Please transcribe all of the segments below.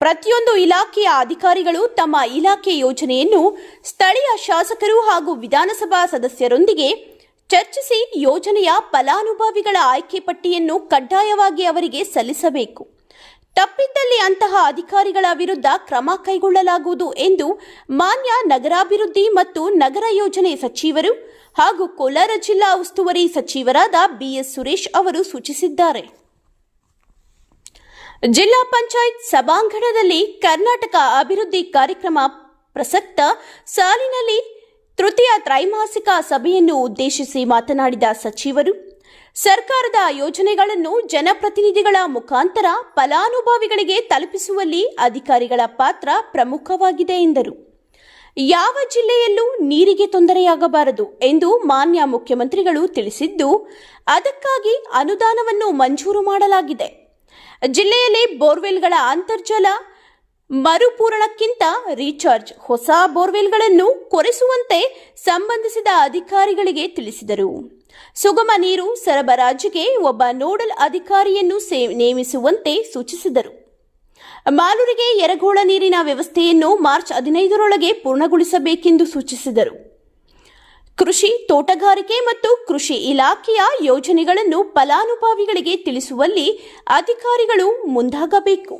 ಪ್ರತಿಯೊಂದು ಇಲಾಖೆಯ ಅಧಿಕಾರಿಗಳು ತಮ್ಮ ಇಲಾಖೆ ಯೋಜನೆಯನ್ನು ಸ್ಥಳೀಯ ಶಾಸಕರು ಹಾಗೂ ವಿಧಾನಸಭಾ ಸದಸ್ಯರೊಂದಿಗೆ ಚರ್ಚಿಸಿ ಯೋಜನೆಯ ಫಲಾನುಭವಿಗಳ ಆಯ್ಕೆ ಪಟ್ಟಿಯನ್ನು ಕಡ್ಡಾಯವಾಗಿ ಅವರಿಗೆ ಸಲ್ಲಿಸಬೇಕು. ತಪ್ಪಿದ್ದಲ್ಲಿ ಅಂತಹ ಅಧಿಕಾರಿಗಳ ವಿರುದ್ಧ ಕ್ರಮ ಕೈಗೊಳ್ಳಲಾಗುವುದು ಎಂದು ಮಾನ್ಯ ನಗರಾಭಿವೃದ್ಧಿ ಮತ್ತು ನಗರ ಯೋಜನೆ ಸಚಿವರು ಹಾಗೂ ಕೋಲಾರ ಜಿಲ್ಲಾ ಉಸ್ತುವಾರಿ ಸಚಿವರಾದ ಬಿಎಸ್ ಸುರೇಶ್ ಅವರು ಸೂಚಿಸಿದ್ದಾರೆ. ಜಿಲ್ಲಾ ಪಂಚಾಯತ್ ಸಭಾಂಗಣದಲ್ಲಿ ಕರ್ನಾಟಕ ಅಭಿವೃದ್ಧಿ ಕಾರ್ಯಕ್ರಮ ಪ್ರಸಕ್ತ ಸಾಲಿನಲ್ಲಿ ತೃತೀಯ ತ್ರೈಮಾಸಿಕ ಸಭೆಯನ್ನು ಉದ್ದೇಶಿಸಿ ಮಾತನಾಡಿದ ಸಚಿವರು, ಸರ್ಕಾರದ ಯೋಜನೆಗಳನ್ನು ಜನಪ್ರತಿನಿಧಿಗಳ ಮುಖಾಂತರ ಫಲಾನುಭವಿಗಳಿಗೆ ತಲುಪಿಸುವಲ್ಲಿ ಅಧಿಕಾರಿಗಳ ಪಾತ್ರ ಪ್ರಮುಖವಾಗಿದೆ ಎಂದರು. ಯಾವ ಜಿಲ್ಲೆಯಲ್ಲೂ ನೀರಿಗೆ ತೊಂದರೆಯಾಗಬಾರದು ಎಂದು ಮಾನ್ಯ ಮುಖ್ಯಮಂತ್ರಿಗಳು ತಿಳಿಸಿದ್ದು, ಅದಕ್ಕಾಗಿ ಅನುದಾನವನ್ನು ಮಂಜೂರು ಮಾಡಲಾಗಿದೆ. ಜಿಲ್ಲೆಯಲ್ಲಿ ಬೋರ್ವೆಲ್ಗಳ ಅಂತರ್ಜಲ ಮರುಪೂರಣಕ್ಕಿಂತ ರೀಚಾರ್ಜ್ ಹೊಸ ಬೋರ್ವೆಲ್ಗಳನ್ನು ಕೊರೆಸುವಂತೆ ಸಂಬಂಧಿಸಿದ ಅಧಿಕಾರಿಗಳಿಗೆ ತಿಳಿಸಿದರು. ಸುಗಮ ನೀರು ಸರಬರಾಜಿಗೆ ಒಬ್ಬ ನೋಡಲ್ ಅಧಿಕಾರಿಯನ್ನು ನೇಮಿಸುವಂತೆ ಸೂಚಿಸಿದರು. ಮಾಲೂರಿಗೆ ಎರಗೋಳ ನೀರಿನ ವ್ಯವಸ್ಥೆಯನ್ನು ಮಾರ್ಚ್ ಹದಿನೈದರೊಳಗೆ ಪೂರ್ಣಗೊಳಿಸಬೇಕೆಂದು ಸೂಚಿಸಿದರು. ಕೃಷಿ ತೋಟಗಾರಿಕೆ ಮತ್ತು ಕೃಷಿ ಇಲಾಖೆಯ ಯೋಜನೆಗಳನ್ನು ಫಲಾನುಭವಿಗಳಿಗೆ ತಿಳಿಸುವಲ್ಲಿ ಅಧಿಕಾರಿಗಳು ಮುಂದಾಗಬೇಕು.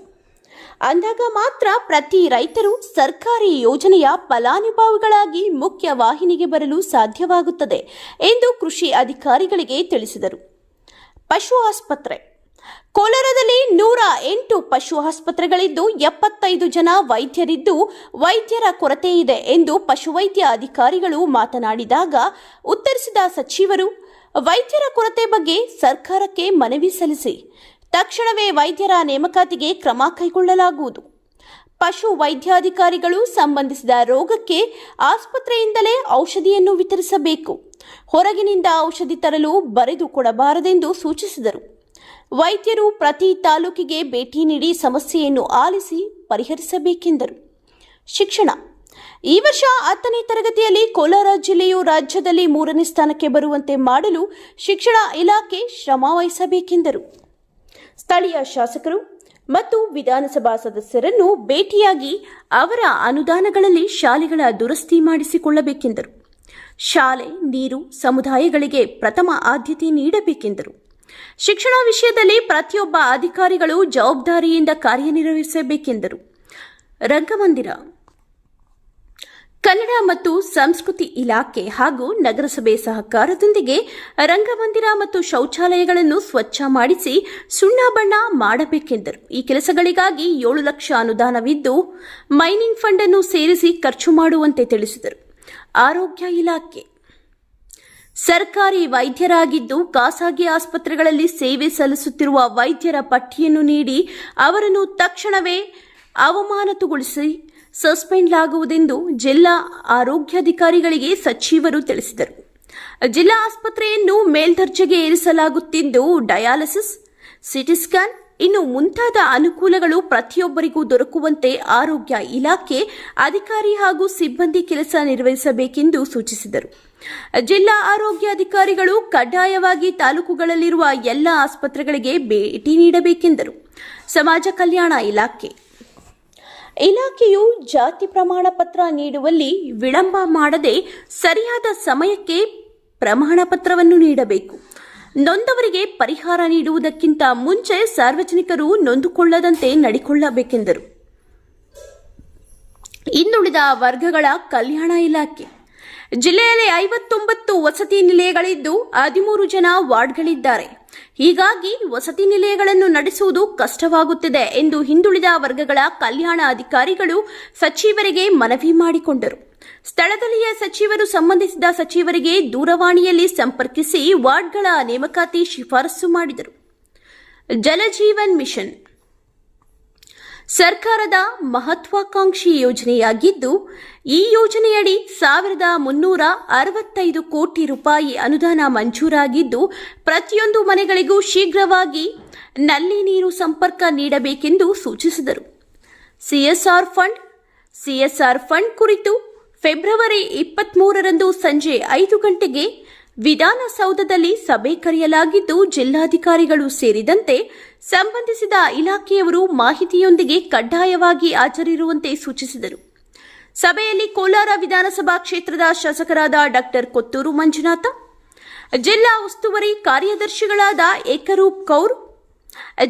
ಅಂದಾಗ ಮಾತ್ರ ಪ್ರತಿ ರೈತರು ಸರ್ಕಾರಿ ಯೋಜನೆಯ ಫಲಾನುಭವಿಗಳಾಗಿ ಮುಖ್ಯ ವಾಹಿನಿಗೆ ಬರಲು ಸಾಧ್ಯವಾಗುತ್ತದೆ ಎಂದು ಕೃಷಿ ಅಧಿಕಾರಿಗಳಿಗೆ ತಿಳಿಸಿದರು. ಪಶು ಆಸ್ಪತ್ರೆ ಕೋಲಾರದಲ್ಲಿ ನೂರ ಎಂಟು ಪಶು ಆಸ್ಪತ್ರೆಗಳಿದ್ದು ಎಪ್ಪತ್ತೈದು ಜನ ವೈದ್ಯರಿದ್ದು ವೈದ್ಯರ ಕೊರತೆ ಇದೆ ಎಂದು ಪಶುವೈದ್ಯ ಅಧಿಕಾರಿಗಳು ಮಾತನಾಡಿದಾಗ ಉತ್ತರಿಸಿದ ಸಚಿವರು, ವೈದ್ಯರ ಕೊರತೆ ಬಗ್ಗೆ ಸರ್ಕಾರಕ್ಕೆ ಮನವಿ ಸಲ್ಲಿಸಿ, ತಕ್ಷಣವೇ ವೈದ್ಯರ ನೇಮಕಾತಿಗೆ ಕ್ರಮ ಕೈಗೊಳ್ಳಲಾಗುವುದು. ಪಶು ವೈದ್ಯಾಧಿಕಾರಿಗಳು ಸಂಬಂಧಿಸಿದ ರೋಗಕ್ಕೆ ಆಸ್ಪತ್ರೆಯಿಂದಲೇ ಔಷಧಿಯನ್ನು ವಿತರಿಸಬೇಕು, ಹೊರಗಿನಿಂದ ಔಷಧಿ ತರಲು ಬರೆದು ಕೊಡಬಾರದೆಂದು ಸೂಚಿಸಿದರು. ವೈದ್ಯರು ಪ್ರತಿ ತಾಲೂಕಿಗೆ ಭೇಟಿ ನೀಡಿ ಸಮಸ್ಯೆಯನ್ನು ಆಲಿಸಿ ಪರಿಹರಿಸಬೇಕೆಂದರು. ಶಿಕ್ಷಣ. ಈ ವರ್ಷ ಹತ್ತನೇ ತರಗತಿಯಲ್ಲಿ ಕೋಲಾರ ಜಿಲ್ಲೆಯು ರಾಜ್ಯದಲ್ಲಿ ಮೂರನೇ ಸ್ಥಾನಕ್ಕೆ ಬರುವಂತೆ ಮಾಡಲು ಶಿಕ್ಷಣ ಇಲಾಖೆ ಶ್ರಮ ವಹಿಸಬೇಕೆಂದರು. ಸ್ಥಳೀಯ ಶಾಸಕರು ಮತ್ತು ವಿಧಾನಸಭಾ ಸದಸ್ಯರನ್ನು ಭೇಟಿಯಾಗಿ ಅವರ ಅನುದಾನಗಳಲ್ಲಿ ಶಾಲೆಗಳ ದುರಸ್ತಿ ಮಾಡಿಸಿಕೊಳ್ಳಬೇಕೆಂದರು. ಶಾಲೆ, ನೀರು, ಸಮುದಾಯಗಳಿಗೆ ಪ್ರಥಮ ಆದ್ಯತೆ ನೀಡಬೇಕೆಂದರು. ಶಿಕ್ಷಣ ವಿಷಯದಲ್ಲಿ ಪ್ರತಿಯೊಬ್ಬ ಅಧಿಕಾರಿಗಳು ಜವಾಬ್ದಾರಿಯಿಂದ ಕಾರ್ಯನಿರ್ವಹಿಸಬೇಕೆಂದರು. ರಂಗಮಂದಿರ. ಕನ್ನಡ ಮತ್ತು ಸಂಸ್ಕೃತಿ ಇಲಾಖೆ ಹಾಗೂ ನಗರಸಭೆ ಸಹಕಾರದೊಂದಿಗೆ ರಂಗಮಂದಿರ ಮತ್ತು ಶೌಚಾಲಯಗಳನ್ನು ಸ್ವಚ್ಛ ಮಾಡಿಸಿ ಸುಣ್ಣ ಬಣ್ಣ ಮಾಡಬೇಕೆಂದರು. ಈ ಕೆಲಸಗಳಿಗಾಗಿ ಏಳು ಲಕ್ಷ ಅನುದಾನವಿದ್ದು, ಮೈನಿಂಗ್ ಫಂಡ್ ಅನ್ನು ಸೇರಿಸಿ ಖರ್ಚು ಮಾಡುವಂತೆ ತಿಳಿಸಿದರು. ಆರೋಗ್ಯ ಇಲಾಖೆ. ಸರ್ಕಾರಿ ವೈದ್ಯರಾಗಿದ್ದು ಖಾಸಗಿ ಆಸ್ಪತ್ರೆಗಳಲ್ಲಿ ಸೇವೆ ಸಲ್ಲಿಸುತ್ತಿರುವ ವೈದ್ಯರ ಪಟ್ಟಿಯನ್ನು ನೀಡಿ ಅವರನ್ನು ತಕ್ಷಣವೇ ಅವಮಾನತುಗೊಳಿಸಿ ಸಸ್ಪೆಂಡ್ ಆಗುವುದೆಂದು ಜಿಲ್ಲಾ ಆರೋಗ್ಯಾಧಿಕಾರಿಗಳಿಗೆ ಸಚಿವರು ತಿಳಿಸಿದರು. ಜಿಲ್ಲಾ ಆಸ್ಪತ್ರೆಯನ್ನು ಮೇಲ್ದರ್ಜೆಗೆ ಏರಿಸಲಾಗುತ್ತಿದ್ದು ಡಯಾಲಿಸಿಸ್, ಸಿಟಿ ಸ್ಕ್ಯಾನ್ ಇನ್ನು ಮುಂತಾದ ಅನುಕೂಲಗಳು ಪ್ರತಿಯೊಬ್ಬರಿಗೂ ದೊರಕುವಂತೆ ಆರೋಗ್ಯ ಇಲಾಖೆ, ಅಧಿಕಾರಿ ಹಾಗೂ ಸಿಬ್ಬಂದಿ ಕೆಲಸ ನಿರ್ವಹಿಸಬೇಕೆಂದು ಸೂಚಿಸಿದರು. ಜಿಲ್ಲಾ ಆರೋಗ್ಯ ಅಧಿಕಾರಿಗಳು ಕಡ್ಡಾಯವಾಗಿ ತಾಲೂಕುಗಳಲ್ಲಿರುವ ಎಲ್ಲ ಆಸ್ಪತ್ರೆಗಳಿಗೆ ಭೇಟಿ ನೀಡಬೇಕೆಂದರು. ಸಮಾಜ ಕಲ್ಯಾಣ ಇಲಾಖೆ. ಇಲಾಖೆಯು ಜಾತಿ ಪ್ರಮಾಣ ಪತ್ರ ನೀಡುವಲ್ಲಿ ವಿಳಂಬ ಮಾಡದೆ ಸರಿಯಾದ ಸಮಯಕ್ಕೆ ಪ್ರಮಾಣ ಪತ್ರವನ್ನು ನೀಡಬೇಕು. ನೊಂದವರಿಗೆ ಪರಿಹಾರ ನೀಡುವುದಕ್ಕಿಂತ ಮುಂಚೆ ಸಾರ್ವಜನಿಕರು ನೊಂದುಕೊಳ್ಳದಂತೆ ನಡಿಕೊಳ್ಳಬೇಕೆಂದರು. ಇನ್ನುಳಿದ ವರ್ಗಗಳ ಕಲ್ಯಾಣ ಇಲಾಖೆ. ಜಿಲ್ಲೆಯಲ್ಲಿ ಐವತ್ತೊಂಬತ್ತು ವಸತಿ ನಿಲಯಗಳಿದ್ದು ಹದಿಮೂರು ಜನ ವಾರ್ಡ್ಗಳಿದ್ದಾರೆ. ಹೀಗಾಗಿ ವಸತಿ ನಿಲಯಗಳನ್ನು ನಡೆಸುವುದು ಕಷ್ಟವಾಗುತ್ತಿದೆ ಎಂದು ಹಿಂದುಳಿದ ವರ್ಗಗಳ ಕಲ್ಯಾಣ ಅಧಿಕಾರಿಗಳು ಸಚಿವರಿಗೆ ಮನವಿ ಮಾಡಿಕೊಂಡರು. ಸ್ಥಳದಲ್ಲಿಯೇ ಸಚಿವರು ಸಂಬಂಧಿಸಿದ ಸಚಿವರಿಗೆ ದೂರವಾಣಿಯಲ್ಲಿ ಸಂಪರ್ಕಿಸಿ ವಾರ್ಡ್ಗಳ ನೇಮಕಾತಿ ಶಿಫಾರಸು ಮಾಡಿದರು. ಜಲಜೀವನ್ ಮಿಷನ್ ಸರ್ಕಾರದ ಮಹತ್ವಾಕಾಂಕ್ಷಿ ಯೋಜನೆಯಾಗಿದ್ದು, ಈ ಯೋಜನೆಯಡಿ ಸಾವಿರದ ಮುನ್ನೂರ ಅರವತ್ತೈದು ಕೋಟಿ ರೂಪಾಯಿ ಅನುದಾನ ಮಂಜೂರಾಗಿದ್ದು, ಪ್ರತಿಯೊಂದು ಮನೆಗಳಿಗೂ ಶೀಘ್ರವಾಗಿ ನಲ್ಲಿ ನೀರು ಸಂಪರ್ಕ ನೀಡಬೇಕೆಂದು ಸೂಚಿಸಿದರು. ಸಿಎಸ್ಆರ್ ಫಂಡ್ ಸಿಎಸ್ಆರ್ ಫಂಡ್ ಕುರಿತು ಫೆಬ್ರವರಿ ಇಪ್ಪತ್ಮೂರರಂದು ಸಂಜೆ ಐದು ಗಂಟೆಗೆ ವಿಧಾನಸೌಧದಲ್ಲಿ ಸಭೆ ಕರೆಯಲಾಗಿದ್ದು ಜಿಲ್ಲಾಧಿಕಾರಿಗಳು ಸೇರಿದಂತೆ ಸಂಬಂಧಿಸಿದ ಇಲಾಖೆಯವರು ಮಾಹಿತಿಯೊಂದಿಗೆ ಕಡ್ಡಾಯವಾಗಿ ಹಾಜರಿರುವಂತೆ ಸೂಚಿಸಿದರು. ಸಭೆಯಲ್ಲಿ ಕೋಲಾರ ವಿಧಾನಸಭಾ ಕ್ಷೇತ್ರದ ಶಾಸಕರಾದ ಡಾಕ್ಟರ್ ಕೊತ್ತೂರು ಮಂಜುನಾಥ, ಜಿಲ್ಲಾ ಉಸ್ತುವಾರಿ ಕಾರ್ಯದರ್ಶಿಗಳಾದ ಏಕರೂಪ್ ಕೌರ್,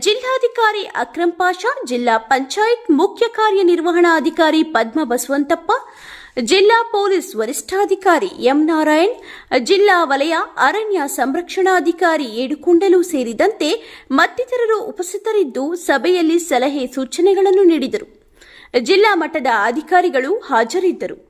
ಜಿಲ್ಲಾಧಿಕಾರಿ ಅಕ್ರಂ ಪಾಷಾ, ಜಿಲ್ಲಾ ಪಂಚಾಯತ್ ಮುಖ್ಯ ಕಾರ್ಯನಿರ್ವಹಣಾಧಿಕಾರಿ ಪದ್ಮ ಬಸವಂತಪ್ಪ ಜಿಲ್ಲಾ ಪೊಲೀಸ್ ವರಿಷ್ಠಾಧಿಕಾರಿ ಎಂ ನಾರಾಯಣ್, ಜಿಲ್ಲಾ ವಲಯ ಅರಣ್ಯ ಸಂರಕ್ಷಣಾಧಿಕಾರಿ ಏಡುಕೊಂಡಲು ಸೇರಿದಂತೆ ಮತ್ತಿತರರು ಉಪಸ್ಥಿತರಿದ್ದು ಸಭೆಯಲ್ಲಿ ಸಲಹೆ ಸೂಚನೆಗಳನ್ನು ನೀಡಿದರು. ಜಿಲ್ಲಾ ಮಟ್ಟದ ಅಧಿಕಾರಿಗಳು ಹಾಜರಿದ್ದರು.